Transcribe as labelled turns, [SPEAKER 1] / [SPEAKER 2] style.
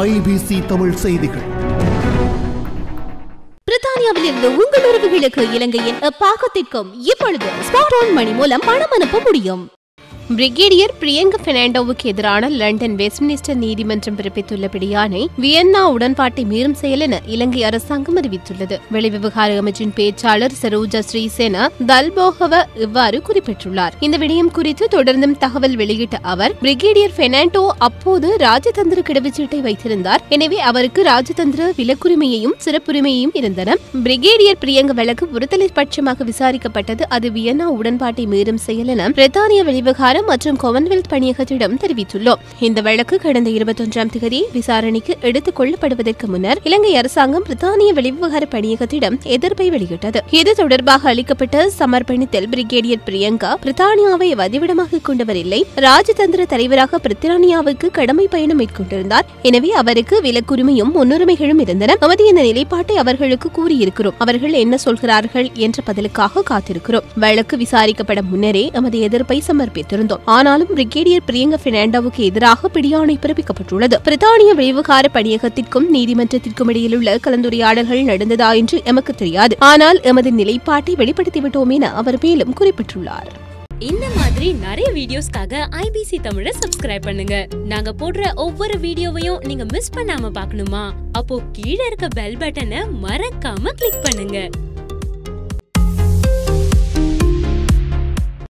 [SPEAKER 1] IBC Tamil செய்திகள்.
[SPEAKER 2] பிரித்தானியாவில் இருந்து உங்கள் உறவுகளுக்கு இலங்கையின் பாகத்திற்கும் இப்பொழுது ஸ்மார்ட் மணி மூலம் பணம் அனுப்ப முடியும். பிரிகேடியர் பிரியங்க பெர்னாண்டோவுக்கு எதிரான லண்டன் வெஸ்ட்மினிஸ்டர் நீதிமன்றம் பிறப்பித்துள்ள பிடியானை வியன்னா உடன்பாட்டை மீறும் செயல் என இலங்கை அரசாங்கம் அறிவித்துள்ளது. வெளிவிவகார அமைச்சின் பேச்சாளர் சரோஜா ஸ்ரீசேனா தல்போகவ இவ்வாறு குறிப்பிட்டுள்ளார். இந்த விடயம் குறித்து தொடர்ந்தும் தகவல் வெளியிட்ட அவர் பிரிகேடியர் பெர்னாண்டோ அப்போது ராஜதந்திர கிடவுச்சீட்டை வைத்திருந்தார். எனவே அவருக்கு ராஜதந்திர விலக்குரிமையையும் சிறப்புரிமையும் இருந்தன. பிரிகேடியர் பிரியங்க வழக்கு ஒருதலை பட்சமாக விசாரிக்கப்பட்டது. அது வியன்னா உடன்பாட்டை மீறும் செயல் என பிரித்தானிய வெளிவிவகார மற்றும் காமன்வெல்த் பணியகத்திடம் தெரிவித்துள்ளோம். இந்த வழக்கு கடந்த இருபத்தொன்றாம் தேதி விசாரணைக்கு எடுத்துக் கொள்ளப்படுவதற்கு முன்னர் இலங்கை அரசாங்கம் பிரித்தானிய வெளிவிவகார பணியகத்திடம் எதிர்ப்பை வெளியிட்டது. இது தொடர்பாக அளிக்கப்பட்ட சமர்ப்பணித்தில் பிரிகேடியர் பிரியங்கா பிரித்தானியாவை வதிவிடமாக கொண்டவர் இல்லை ராஜதந்திர தலைவராக பிரித்தானியாவுக்கு கடமை பயணம் மேற்கொண்டிருந்தார். எனவே அவருக்கு விலக்குரிமையும் முன்னுரிமைகளும் இருந்தன. நமது இந்த நிலைப்பாட்டை அவர்களுக்கு கூறியிருக்கிறோம். அவர்கள் என்ன சொல்கிறார்கள் என்ற பதிலுக்காக காத்திருக்கிறோம். வழக்கு விசாரிக்கப்பட முன்னரே நமது எதிர்ப்பை சமர்ப்பித்திருந்தோம். ஆனாலும் பிரிகேடியர் பிரியங்க பெர்னாண்டோவுக்கு எதிராக பிடியாணை பிறப்பிக்கப்பட்டுள்ளது. பிரித்தானிய வெளிவிகார பணியகத்திற்கும் நீதிமன்றத்திற்கும் இடையிலுள்ள கலந்துரையாடல்கள் நடந்ததா என்று எமக்கு தெரியாது. ஆனால் எமது நிலைப்பாட்டை வெளிப்படுத்திவிட்டோம் என அவர் மேலும் குறிப்பிட்டுள்ளார்.
[SPEAKER 3] இந்த மாதிரி நிறைய வீடியோஸ்க்காக ஐபிசி தமிழை சப்ஸ்கிரைப் பண்ணுங்க. நாங்க போடுற ஒவ்வொரு வீடியோவையும் நீங்க மிஸ் பண்ணாம பார்க்கணுமா? அப்போ கீழே இருக்க பெல் பட்டனை மறக்காம கிளிக் பண்ணுங்க.